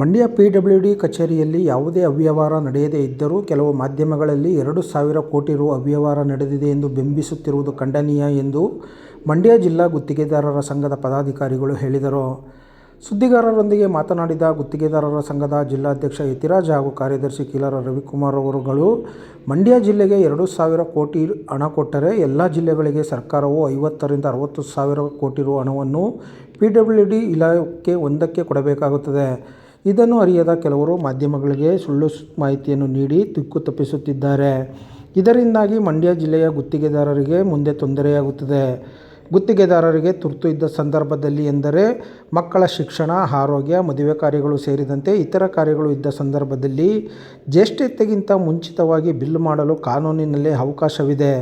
Mandya PWD ಕಚೇರಿಯಲ್ಲಿ ಯಾವುದೇ ಅವ್ಯವಹಾರ ನಡೆಯದೇ ಇದ್ದರೂ ಕೆಲವು ಮಾಧ್ಯಮಗಳಲ್ಲಿ ಎರಡು ಸಾವಿರ ಕೋಟಿ ರು ಅವ್ಯವಹಾರ ನಡೆದಿದೆ ಎಂದು ಬಿಂಬಿಸುತ್ತಿರುವುದು ಖಂಡನೀಯ ಎಂದು ಮಂಡ್ಯ ಜಿಲ್ಲಾ ಗುತ್ತಿಗೆದಾರರ ಸಂಘದ ಪದಾಧಿಕಾರಿಗಳು ಹೇಳಿದರು. ಸುದ್ದಿಗಾರರೊಂದಿಗೆ ಮಾತನಾಡಿದ ಗುತ್ತಿಗೆದಾರರ ಸಂಘದ ಜಿಲ್ಲಾಧ್ಯಕ್ಷ ಯತಿರಾಜ್ ಹಾಗೂ ಕಾರ್ಯದರ್ಶಿ ಕೀಲರ ರವಿಕುಮಾರ್ ಅವರುಗಳು, ಮಂಡ್ಯ ಜಿಲ್ಲೆಗೆ ಎರಡು ಸಾವಿರ ಕೋಟಿ ಹಣ ಕೊಟ್ಟರೆ ಎಲ್ಲ ಜಿಲ್ಲೆಗಳಿಗೆ ಸರ್ಕಾರವು ಐವತ್ತರಿಂದ ಅರವತ್ತು ಸಾವಿರ ಕೋಟಿ ರು ಹಣವನ್ನು ಪಿಡಬ್ಲ್ಯೂಡಿ ಇಲಾಖೆ ಒಂದಕ್ಕೆ ಕೊಡಬೇಕಾಗುತ್ತದೆ. ಇದನ್ನು ಅರಿಯದ ಕೆಲವರು ಮಾಧ್ಯಮಗಳಿಗೆ ಸುಳ್ಳು ಮಾಹಿತಿಯನ್ನು ನೀಡಿ ದಿಕ್ಕು ತಪ್ಪಿಸುತ್ತಿದ್ದಾರೆ. ಇದರಿಂದಾಗಿ ಮಂಡ್ಯ ಜಿಲ್ಲೆಯ ಗುತ್ತಿಗೆದಾರರಿಗೆ ಮುಂದೆ ತೊಂದರೆಯಾಗುತ್ತದೆ. ಗುತ್ತಿಗೆದಾರರಿಗೆ ತುರ್ತು ಇದ್ದ ಸಂದರ್ಭದಲ್ಲಿ ಎಂದರೆ ಮಕ್ಕಳ ಶಿಕ್ಷಣ, ಆರೋಗ್ಯ, ಮದುವೆ ಕಾರ್ಯಗಳು ಸೇರಿದಂತೆ ಇತರ ಕಾರ್ಯಗಳು ಇದ್ದ ಸಂದರ್ಭದಲ್ಲಿ ಜ್ಯೇಷ್ಠತೆಗಿಂತ ಮುಂಚಿತವಾಗಿ ಬಿಲ್ ಮಾಡಲು ಕಾನೂನಿನಲ್ಲಿ ಅವಕಾಶವಿದೆ.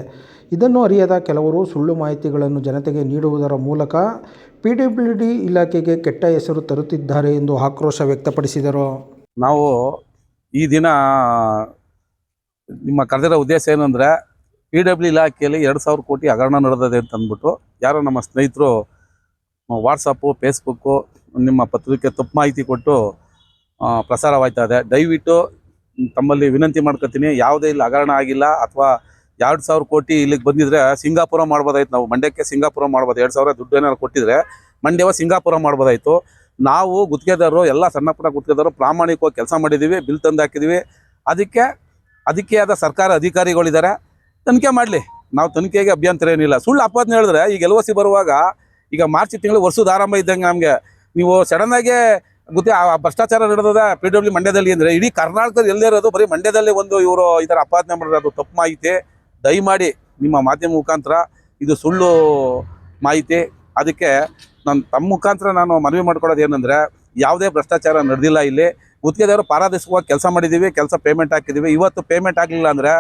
ಇದನ್ನು ಅರಿಯದ ಕೆಲವರು ಸುಳ್ಳು ಮಾಹಿತಿಗಳನ್ನು ಜನತೆಗೆ ನೀಡುವುದರ ಮೂಲಕ ಪಿಡಬ್ಲ್ಯೂಡಿ ಇಲಾಖೆಗೆ ಕೆಟ್ಟ ಹೆಸರು ತರುತ್ತಿದ್ದಾರೆ ಎಂದು ಆಕ್ರೋಶ ವ್ಯಕ್ತಪಡಿಸಿದರು. ನಾವು ಈ ದಿನ ನಿಮ್ಮ ಕರೆದಿರೋ ಉದ್ದೇಶ ಏನಂದರೆ ಪಿ ಡಬ್ಲ್ಯೂ ಇಲಾಖೆಯಲ್ಲಿ ಎರಡು ಸಾವಿರ ಕೋಟಿ ಹಗರಣ ನಡೆದಿದೆ ಅಂತ ಅಂದ್ಬಿಟ್ಟು ಯಾರೋ ನಮ್ಮ ಸ್ನೇಹಿತರು ವಾಟ್ಸಪ್ಪು ಫೇಸ್ಬುಕ್ಕು ನಿಮ್ಮ ಪತ್ರಿಕೆ ತಪ್ಪು ಮಾಹಿತಿ ಕೊಟ್ಟು ಪ್ರಸಾರವಾಯ್ತಾ ಇದೆ ದಯವಿಟ್ಟು ತಮ್ಮಲ್ಲಿ ವಿನಂತಿ ಮಾಡ್ಕೊತೀನಿ, ಯಾವುದೇ ಇಲ್ಲಿ ಹಗರಣ ಆಗಿಲ್ಲ ಅಥವಾ ಎರಡು ಸಾವಿರ ಕೋಟಿ ಇಲ್ಲಿಗೆ ಬಂದಿದ್ರೆ ಸಿಂಗಾಪುರ ಮಾಡ್ಬೋದಾಯ್ತು. ನಾವು ಮಂಡ್ಯಕ್ಕೆ ಸಿಂಗಾಪುರ ಮಾಡ್ಬೋದು. ಎರಡು ಸಾವಿರ ದುಡ್ಡು ಏನಾದ್ರು ಕೊಟ್ಟಿದ್ರೆ ಮಂಡ್ಯವ ಸಿಂಗಾಪುರ ಮಾಡ್ಬೋದಾಯ್ತು. ನಾವು ಗುತ್ತಿಗೆದಾರರು, ಎಲ್ಲ ಸಣ್ಣ ಪುಟ್ಟ ಗುತ್ತಿಗೆದಾರರು ಪ್ರಾಮಾಣಿಕವಾಗಿ ಕೆಲಸ ಮಾಡಿದ್ದೀವಿ ಬಿಲ್ ತಂದು ಹಾಕಿದ್ದೀವಿ ಅದಕ್ಕೆ ಅದಕ್ಕೆ ಆದ ಸರ್ಕಾರ ಅಧಿಕಾರಿಗಳಿದ್ದಾರೆ ತನಿಖೆ ಮಾಡಲಿ. ನಾವು ತನಿಖೆಗೆ ಅಭ್ಯಂತರ ಏನಿಲ್ಲ. ಸುಳ್ಳು ಅಪಾದನೆ ಹೇಳಿದ್ರೆ ಈಗ ಎಲ್ ಸಿ ಬರುವಾಗ, ಈಗ ಮಾರ್ಚ್ ತಿಂಗಳು ವರ್ಷದ ಆರಂಭ ಇದ್ದಂಗೆ ನಮಗೆ. ನೀವು ಸಡನ್ನಾಗೆ ಗೊತ್ತೇ, ಆ ಭ್ರಷ್ಟಾಚಾರ ನಡೆದದ ಪಿ ಡಬ್ಲ್ಯೂ ಮಂಡ್ಯದಲ್ಲಿ ಅಂದರೆ ಇಡೀ ಕರ್ನಾಟಕದಲ್ಲಿ ಎಲ್ಲೇ ಇರೋದು ಬರೀ ಮಂಡ್ಯದಲ್ಲಿ ಒಂದು ಇವರು ಈ ಥರ ಅಪಾದನೆ ಮಾಡಿರೋದು ತಪ್ಪು ಮಾಹಿತಿ. ದಯಮಾಡಿ ನಿಮ್ಮ ಮಾಧ್ಯಮ ಮುಖಾಂತರ ಇದು ಸುಳ್ಳು ಮಾಹಿತಿ. ಅದಕ್ಕೆ ನಾನು ತಮ್ಮ ಮುಖಾಂತರ ನಾನು ಮನವಿ ಮಾಡ್ಕೊಳ್ಳೋದು ಏನಂದರೆ, ಯಾವುದೇ ಭ್ರಷ್ಟಾಚಾರ ನಡೆದಿಲ್ಲ ಇಲ್ಲಿ. ಗುತ್ತಿಗೆದಾರರು ಪಾರದರ್ಶಕವಾಗಿ ಕೆಲಸ ಮಾಡಿದ್ದೀವಿ ಕೆಲಸ ಪೇಮೆಂಟ್ ಹಾಕಿದ್ದೀವಿ ಇವತ್ತು ಪೇಮೆಂಟ್ ಆಗಲಿಲ್ಲ ಅಂದರೆ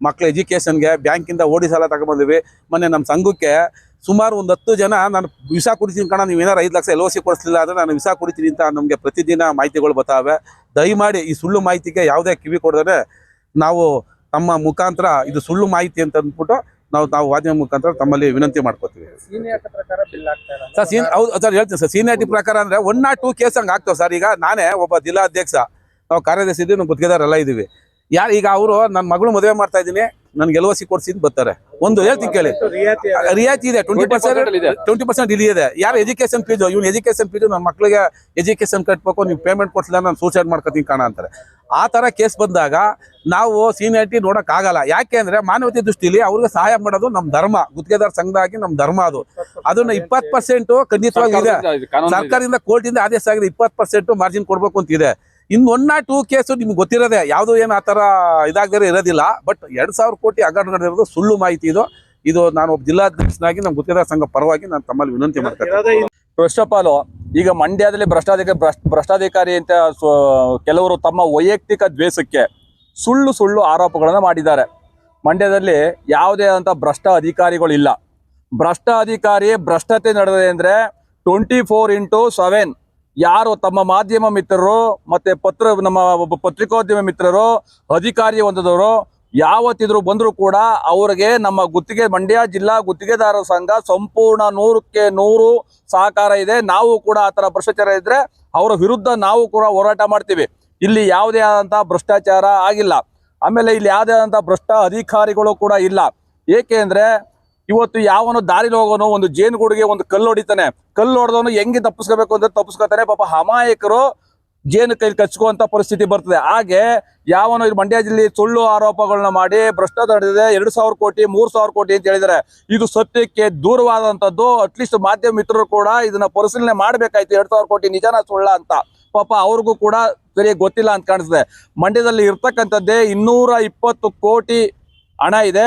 ಮಕ್ಕಳ ಎಜುಕೇಷನ್ಗೆ ಬ್ಯಾಂಕಿಂದ ಓಡಿ ಸಾಲ ತಗೊಂಬಂದಿವಿ ಮೊನ್ನೆ ನಮ್ಮ ಸಂಘಕ್ಕೆ ಸುಮಾರು ಒಂದು ಹತ್ತು ಜನ ನಾನು ವಿಸ ಕುಡಿತೀನಿ ಕಣ, ನೀವು ಏನಾರು ಐದು ಲಕ್ಷ ಎಲ್ ಒ ಸಿ ಕೊಡಿಸ್ಲಿಲ್ಲ ಅಂದರೆ ನಾನು ವಿಷ ಕುಡಿತೀನಿ ಅಂತ ನಮಗೆ ಪ್ರತಿದಿನ ಮಾಹಿತಿಗಳು ಬರ್ತಾವೆ. ದಯಮಾಡಿ ಈ ಸುಳ್ಳು ಮಾಹಿತಿಗೆ ಯಾವುದೇ ಕಿವಿ ಕೊಡದೇ ನಾವು ತಮ್ಮ ಮುಖಾಂತರ ಇದು ಸುಳ್ಳು ಮಾಹಿತಿ ಅಂತ ಅಂದ್ಬಿಟ್ಟು ನಾವು ನಾವು ವಾದ್ಯ ಮುಖಾಂತರ ತಮ್ಮಲ್ಲಿ ವಿನಂತಿ ಮಾಡ್ಕೋತೀವಿ. ಸರ್ ಸೀನ್ ಹೌದು ಸರ್ ಹೇಳ್ತೀನಿ ಸರ್. ಸೀನಿಯಾರಿಟಿ ಪ್ರಕಾರ ಅಂದ್ರೆ ಒನ್ ನಾಟ್ ಟೂ ಕೇಸ್ ಹಂಗೆ ಆಗ್ತಾವೆ ಸರ್. ಈಗ ನಾನೇ ಒಬ್ಬ ಜಿಲ್ಲಾಧ್ಯಕ್ಷ ನಾವು ಕಾರ್ಯದರ್ಶಿ ಇದ್ದೀವಿ ನಮ್ಮ ಗುತ್ತಿಗೆದಾರೆಲ್ಲ ಇದ್ದೀವಿ. ಯಾರು ಈಗ ಅವರು ನನ್ನ ಮಗಳು ಮದುವೆ ಮಾಡ್ತಾ ಇದ್ದೀನಿ. ನನ್ಗೆ ಎಲ್ ಸಿ ಕೊಡ್ಸಿ ಅಂತ ಬರ್ತಾರೆ. ಒಂದು ಹೇಳ್ತೀನಿ ಕೇಳಿ. ರಿಯಾಯಿತಿ ಇದೆ. ಟ್ವೆಂಟಿ ಪರ್ಸೆಂಟ್ ಟ್ವೆಂಟಿ ಪರ್ಸೆಂಟ್ ಇಲ್ಲಿ ಇದೆ. ಯಾರು ಎಜುಕೇಶನ್ ಫೀಸು ಇವ್ನು ಎಜುಕೇಶನ್ ಫೀಸು ನನ್ನ ಮಕ್ಳಿಗೆ ಎಜುಕೇಶನ್ ಕಟ್ಬೇಕು ನೀವು ಪೇಮೆಂಟ್ ಕೊಡ್ಸಿಲ್ಲ ನಾನು ಸೂಸೈಡ್ ಮಾಡ್ಕೊತೀನಿ ಕಾಣ ಅಂತಾರೆ. ಆ ಥರ ಕೇಸ್ ಬಂದಾಗ ನಾವು ಸೀನಿಯಾರಿಟಿ ನೋಡೋಕ್ಕಾಗಲ್ಲ ಯಾಕೆ ಅಂದ್ರೆ ಮಾನವತೆ ದೃಷ್ಟಿಲಿ ಅವ್ರಿಗೆ ಸಹಾಯ ಮಾಡೋದು ನಮ್ಮ ಧರ್ಮ. ಗುತ್ತಿಗೆದಾರ ಸಂಘದಾಗಿ ನಮ್ಮ ಧರ್ಮ ಅದು. ಅದನ್ನ ಇಪ್ಪತ್ತು ಪರ್ಸೆಂಟ್ ಖಂಡಿತವಾಗಿ ಇದೆ. ಸರ್ಕಾರದಿಂದ ಕೋರ್ಟಿಂದ ಆದೇಶ ಆಗಿದೆ. ಇಪ್ಪತ್ತು ಪರ್ಸೆಂಟ್ ಮಾರ್ಜಿನ್ ಕೊಡ್ಬೇಕು ಅಂತ ಇದೆ. ಇನ್ನು ಒನ್ ನಾಟ್ ಟೂ ಕೇಸು ನಿಮ್ಗೆ ಗೊತ್ತಿರೋದೆ ಯಾವುದು ಏನು ಆ ಥರ ಇದಾಗದೇ ಇರೋದಿಲ್ಲ ಬಟ್ ಎರಡು ಸಾವಿರ ಕೋಟಿ ಹಗರಣ ನಡೆದಿರೋದು ಸುಳ್ಳು ಮಾಹಿತಿ ಇದು. ಇದು ನಾನು ಒಬ್ಬ ಜಿಲ್ಲಾಧ್ಯಕ್ಷನಾಗಿ ನಮ್ಮ ಗುತ್ತಿಗೆದಾರ ಸಂಘ ಪರವಾಗಿ ನಾನು ತಮ್ಮಲ್ಲಿ ವಿನಂತಿ ಮಾಡ್ತೇನೆ. ಫಸ್ಟ್ ಆಫ್ ಆಲ್ ಈಗ ಮಂಡ್ಯದಲ್ಲಿ ಭ್ರಷ್ಟಾಧಿಕಾರಿ ಭ್ರಷ್ಟ- ಭ್ರಷ್ಟಾಧಿಕಾರಿ ಅಂತ ಕೆಲವರು ತಮ್ಮ ವೈಯಕ್ತಿಕ ದ್ವೇಷಕ್ಕೆ ಸುಳ್ಳು ಸುಳ್ಳು ಆರೋಪಗಳನ್ನು ಮಾಡಿದ್ದಾರೆ. ಮಂಡ್ಯದಲ್ಲಿ ಯಾವುದೇ ಅಂತ ಭ್ರಷ್ಟ ಅಧಿಕಾರಿಗಳಿಲ್ಲ. ಭ್ರಷ್ಟ ಅಧಿಕಾರಿ ಭ್ರಷ್ಟತೆ ನಡೆದಿದೆ ಅಂದರೆ ಟ್ವೆಂಟಿ ಫೋರ್ ಇಂಟು ಸೆವೆನ್ ಯಾರು ತಮ್ಮ ಮಾಧ್ಯಮ ಮಿತ್ರರು ಮತ್ತೆ ಪತ್ರ, ನಮ್ಮ ಒಬ್ಬ ಪತ್ರಿಕೋದ್ಯಮ ಮಿತ್ರರು, ಅಧಿಕಾರಿ ಹೊಂದದವರು, ಯಾವತ್ತಿದ್ರು ಬಂದರೂ ಕೂಡ ಅವ್ರಿಗೆ ನಮ್ಮ ಗುತ್ತಿಗೆ, ಮಂಡ್ಯ ಜಿಲ್ಲಾ ಗುತ್ತಿಗೆದಾರರ ಸಂಘ ಸಂಪೂರ್ಣ ನೂರಕ್ಕೆ ನೂರು ಸಹಕಾರ ಇದೆ. ನಾವು ಕೂಡ ಆ ಥರ ಭ್ರಷ್ಟಾಚಾರ ಇದ್ರೆ ಅವರ ವಿರುದ್ಧ ನಾವು ಕೂಡ ಹೋರಾಟ ಮಾಡ್ತೀವಿ. ಇಲ್ಲಿ ಯಾವುದೇ ಆದಂಥ ಭ್ರಷ್ಟಾಚಾರ ಆಗಿಲ್ಲ. ಆಮೇಲೆ ಇಲ್ಲಿ ಯಾವುದೇ ಆದಂಥ ಭ್ರಷ್ಟ ಅಧಿಕಾರಿಗಳು ಕೂಡ ಇಲ್ಲ. ಏಕೆ ಅಂದ್ರೆ ಇವತ್ತು ಯಾವನು ದಾರಿಲಿ ಹೋಗೋನು, ಒಂದು ಜೇನುಗೂಡಿಗೆ ಒಂದು ಕಲ್ಲು ಹೊಡಿತಾನೆ, ಕಲ್ಲು ಹೊಡೆದವನು ಹೆಂಗೆ ತಪ್ಪಿಸ್ಕೋಬೇಕು ಅಂದ್ರೆ ತಪ್ಪಿಸ್ಕೋತಾನೆ, ಪಾಪ ಅಮಾಯಕರು ಜೇನು ಕೈ ಕಚ್ಕುವಂತ ಪರಿಸ್ಥಿತಿ ಬರ್ತದೆ. ಹಾಗೆ ಯಾವನು ಇಲ್ಲಿ ಮಂಡ್ಯ ಜಿಲ್ಲೆ ಸುಳ್ಳು ಆರೋಪಗಳನ್ನ ಮಾಡಿ ಭ್ರಷ್ಟಾಚಾರ ನಡೆದಿದೆ ಎರಡು ಸಾವಿರ ಕೋಟಿ, ಮೂರ್ ಸಾವಿರ ಕೋಟಿ ಅಂತ ಹೇಳಿದ್ದಾರೆ. ಇದು ಸತ್ಯಕ್ಕೆ ದೂರವಾದಂತದ್ದು. ಅಟ್ಲೀಸ್ಟ್ ಮಾಧ್ಯಮ ಮಿತ್ರರು ಕೂಡ ಇದನ್ನ ಪರಿಶೀಲನೆ ಮಾಡ್ಬೇಕಾಯ್ತು. ಎರಡ್ ಸಾವಿರ ಕೋಟಿ ನಿಜಾನ ಸುಳ್ಳ ಅಂತ. ಪಾಪ ಅವ್ರಿಗೂ ಕೂಡ ಸರಿಯಾಗಿ ಗೊತ್ತಿಲ್ಲ ಅಂತ ಕಾಣಿಸ್ತದೆ. ಮಂಡ್ಯದಲ್ಲಿ ಇರ್ತಕ್ಕಂಥದ್ದೇ ಇನ್ನೂರ ಇಪ್ಪತ್ತು ಕೋಟಿ ಹಣ ಇದೆ.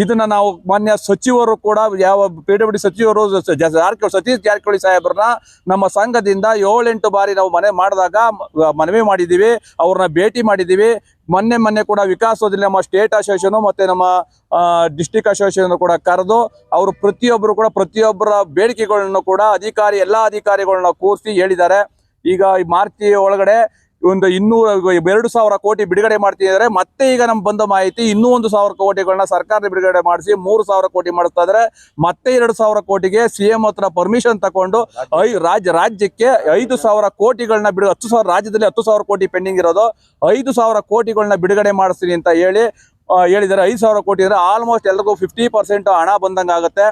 ಇದನ್ನ ನಾವು ಮಾನ್ಯ ಸಚಿವರು ಕೂಡ ಯಾವ ಪಿ ಡಬ್ಲ್ಯೂ ಡಿ ಸಚಿವರು ಜಾರಕಿಹೊಳಿ ಸತೀಶ್ ಜಾರಕಿಹೊಳಿ ಸಾಹೇಬ್ರನ್ನ ನಮ್ಮ ಸಂಘದಿಂದ ಏಳೆಂಟು ಬಾರಿ ನಾವು ಮನೆ ಮಾಡಿದಾಗ ಮನವಿ ಮಾಡಿದ್ದೀವಿ, ಅವ್ರನ್ನ ಭೇಟಿ ಮಾಡಿದ್ದೀವಿ. ಮೊನ್ನೆ ಮೊನ್ನೆ ಕೂಡ ವಿಕಾಸದಲ್ಲಿ ನಮ್ಮ ಸ್ಟೇಟ್ ಅಸೋಸಿಯೇಷನ್ ಮತ್ತೆ ನಮ್ಮ ಡಿಸ್ಟಿಕ್ ಅಸೋಸಿಯೇಷನ್ ಕೂಡ ಕರೆದು ಅವರು ಪ್ರತಿಯೊಬ್ಬರು ಕೂಡ ಪ್ರತಿಯೊಬ್ಬರ ಬೇಡಿಕೆಗಳನ್ನು ಕೂಡ ಅಧಿಕಾರಿ, ಎಲ್ಲ ಅಧಿಕಾರಿಗಳನ್ನ ಕೂರಿಸಿ ಹೇಳಿದ್ದಾರೆ. ಈಗ ಈ ಮಾರ್ಚ್ ಒಳಗಡೆ ಒಂದು ಇನ್ನೂರ, ಎರಡು ಸಾವಿರ ಕೋಟಿ ಬಿಡುಗಡೆ ಮಾಡ್ತಿದ್ದಾರೆ ಮತ್ತೆ ಈಗ ನಮ್ಗೆ ಬಂದ ಮಾಹಿತಿ ಇನ್ನೂ ಒಂದು ಸಾವಿರ ಕೋಟಿಗಳನ್ನ ಸರ್ಕಾರ ಬಿಡುಗಡೆ ಮಾಡಿಸಿ ಮೂರು ಸಾವಿರ ಕೋಟಿ ಮಾಡಿಸ್ತಾ ಇದ್ರೆ. ಮತ್ತೆ ಎರಡು ಸಾವಿರ ಕೋಟಿಗೆ ಸಿ ಎಂ ಹತ್ರ ಪರ್ಮಿಷನ್ ತಗೊಂಡು ರಾಜ್ಯ, ರಾಜ್ಯಕ್ಕೆ ಐದು ಸಾವಿರ ಕೋಟಿಗಳನ್ನ ಬಿಡು, ಹತ್ತು ಸಾವಿರ, ರಾಜ್ಯದಲ್ಲಿ ಹತ್ತು ಸಾವಿರ ಕೋಟಿ ಪೆಂಡಿಂಗ್ ಇರೋದು. ಐದು ಸಾವಿರ ಕೋಟಿಗಳನ್ನ ಬಿಡುಗಡೆ ಮಾಡಿಸ್ತೀನಿ ಅಂತ ಹೇಳಿ ಹೇಳಿದ್ರೆ ಹೇಳಿದ್ದಾರೆ. ಐದು ಸಾವಿರ ಕೋಟಿ ಅಂದ್ರೆ ಆಲ್ಮೋಸ್ಟ್ ಎಲ್ರಿಗೂ ಫಿಫ್ಟಿ ಪರ್ಸೆಂಟ್ ಹಣ ಬಂದಂಗೆ ಆಗುತ್ತೆ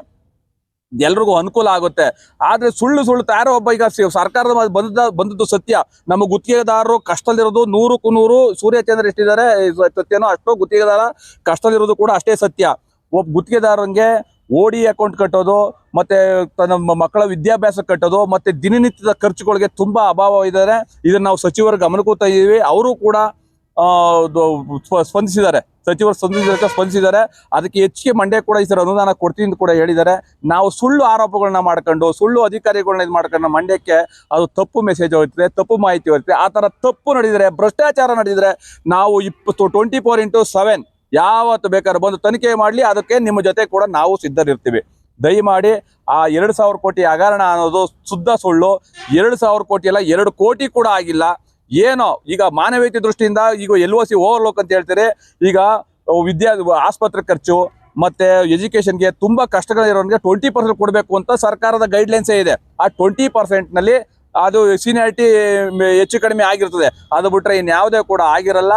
ಎಲ್ರಿಗೂ ಅನುಕೂಲ ಆಗುತ್ತೆ. ಆದ್ರೆ ಸುಳ್ಳು ಸುಳ್ಳು ತಯಾರು ಒಬ್ಬ ಈಗ ಸರ್ಕಾರದ ಬಂದ ಬಂದದ ಬಂದದ್ದು ಸತ್ಯ. ನಮ್ಮ ಗುತ್ತಿಗೆದಾರರು ಕಷ್ಟದಲ್ಲಿರೋದು ನೂರಕ್ಕೂ ನೂರು, ಸೂರ್ಯಚಂದ್ರ ಎಷ್ಟಿದ್ದಾರೆ ಸತ್ಯನೋ ಅಷ್ಟೋ ಗುತ್ತಿಗೆದಾರ ಕಷ್ಟದಲ್ಲಿರೋದು ಕೂಡ ಅಷ್ಟೇ ಸತ್ಯ. ಒಬ್ಬ ಗುತ್ತಿಗೆದಾರನಿಗೆ ಓಡಿ ಅಕೌಂಟ್ ಕಟ್ಟೋದು, ಮತ್ತೆ ತನ್ನ ಮಕ್ಕಳ ವಿದ್ಯಾಭ್ಯಾಸ ಕಟ್ಟೋದು, ಮತ್ತೆ ದಿನನಿತ್ಯದ ಖರ್ಚುಗಳಿಗೆ ತುಂಬಾ ಅಭಾವ ಇದ್ದಾರೆ. ಇದನ್ನ ನಾವು ಸಚಿವರ ಗಮನಕ್ಕೂ ಇದ್ದೀವಿ ಅವರು ಕೂಡ ಸ್ಪಂದಿಸಿದ್ದಾರೆ. ಸಚಿವರು ಸ್ಪಂದಿಸಿದ ಸ್ಪಂದಿಸಿದ್ದಾರೆ. ಅದಕ್ಕೆ ಹೆಚ್ಚಿಗೆ ಮಂಡ್ಯ ಕೂಡ ಈ ಸರ್ ಅನುದಾನ ಕೊಡ್ತೀನಿ ಅಂತ ಕೂಡ ಹೇಳಿದ್ದಾರೆ. ನಾವು ಸುಳ್ಳು ಆರೋಪಗಳನ್ನ ಮಾಡ್ಕೊಂಡು, ಸುಳ್ಳು ಅಧಿಕಾರಿಗಳನ್ನ ಇದು ಮಾಡ್ಕೊಂಡು ಮಂಡ್ಯಕ್ಕೆ ಅದು ತಪ್ಪು ಮೆಸೇಜ್ ಹೋಗ್ತದೆ ತಪ್ಪು ಮಾಹಿತಿ ಹೋಗ್ತದೆ ಆ ಥರ ತಪ್ಪು ನಡೆದಿದ್ರೆ, ಭ್ರಷ್ಟಾಚಾರ ನಡೆದಿದ್ರೆ ನಾವು ಇಪ್ಪತ್ತು ಟ್ವೆಂಟಿ ಫೋರ್ ಇಂಟು ಸೆವೆನ್ ಯಾವತ್ತು ಬೇಕಾದ್ರೆ ಬಂದು ತನಿಖೆ ಮಾಡಲಿ. ಅದಕ್ಕೆ ನಿಮ್ಮ ಜೊತೆ ಕೂಡ ನಾವು ಸಿದ್ಧರಿರ್ತೀವಿ. ದಯಮಾಡಿ ಆ ಎರಡು ಸಾವಿರ ಕೋಟಿ ಹಗರಣ ಅನ್ನೋದು ಶುದ್ಧ ಸುಳ್ಳು. ಎರಡು ಸಾವಿರ ಕೋಟಿ ಅಲ್ಲ, ಎರಡು ಕೋಟಿ ಕೂಡ ಆಗಿಲ್ಲ. ಏನೋ, ಈಗ ಮಾನವೀಯತೆ ದೃಷ್ಟಿಯಿಂದ ಈಗ ಎಲ್ ಒ ಸಿ ಓವರ್ಲೋಕ್ ಅಂತ ಹೇಳ್ತಾರೆ, ಈಗ ವಿದ್ಯಾ ಆಸ್ಪತ್ರೆ ಖರ್ಚು, ಮತ್ತೆ ಎಜುಕೇಶನ್ಗೆ ತುಂಬಾ ಕಷ್ಟಗಳಿರೋನ್ಗೆ ಟ್ವೆಂಟಿ ಪರ್ಸೆಂಟ್ ಕೊಡಬೇಕು ಅಂತ ಸರ್ಕಾರದ ಗೈಡ್ಲೈನ್ಸೇ ಇದೆ. ಆ ಟ್ವೆಂಟಿ ನಲ್ಲಿ ಅದು ಸೀನಿಯಾರಿಟಿ ಹೆಚ್ಚು ಕಡಿಮೆ ಆಗಿರ್ತದೆ. ಅದು ಬಿಟ್ರೆ ಇನ್ಯಾವುದೇ ಕೂಡ ಆಗಿರಲ್ಲ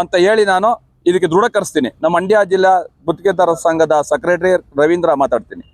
ಅಂತ ಹೇಳಿ ನಾನು ಇದಕ್ಕೆ ದೃಢಕರಿಸ್ತೀನಿ. ನಮ್ಮ ಮಂಡ್ಯ ಜಿಲ್ಲಾ ಗುತ್ತಿಗೆದಾರರ ಸಂಘದ ಸೆಕ್ರೆಟರಿ ರವೀಂದ್ರ ಮಾತಾಡ್ತೀನಿ.